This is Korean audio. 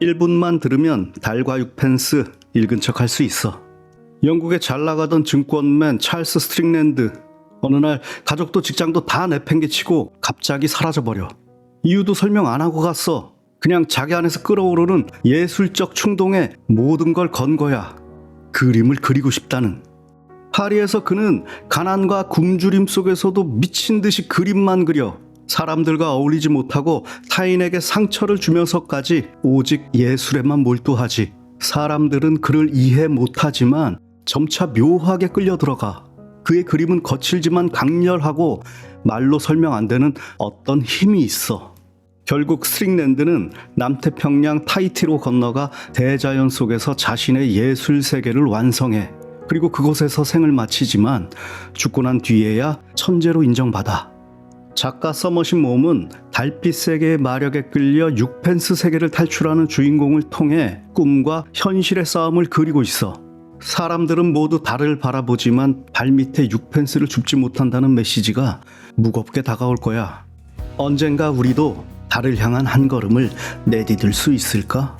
1분만 들으면 달과 육펜스 읽은 척 할 수 있어. 영국에 잘 나가던 증권맨 찰스 스트링랜드. 어느 날 가족도 직장도 다 내팽개치고 갑자기 사라져버려. 이유도 설명 안 하고 갔어. 그냥 자기 안에서 끓어오르는 예술적 충동에 모든 걸 건 거야. 그림을 그리고 싶다는. 파리에서 그는 가난과 굶주림 속에서도 미친 듯이 그림만 그려 사람들과 어울리지 못하고 타인에게 상처를 주면서까지 오직 예술에만 몰두하지. 사람들은 그를 이해 못하지만 점차 묘하게 끌려 들어가. 그의 그림은 거칠지만 강렬하고 말로 설명 안 되는 어떤 힘이 있어. 결국 스트링랜드는 남태평양 타이티로 건너가 대자연 속에서 자신의 예술 세계를 완성해. 그리고 그곳에서 생을 마치지만 죽고 난 뒤에야 천재로 인정받아. 작가 서머신 몸은 달빛 세계의 마력에 끌려 육펜스 세계를 탈출하는 주인공을 통해 꿈과 현실의 싸움을 그리고 있어. 사람들은 모두 달을 바라보지만 발밑에 육펜스를 줍지 못한다는 메시지가 무겁게 다가올 거야. 언젠가 우리도 달을 향한 한 걸음을 내디딜 수 있을까?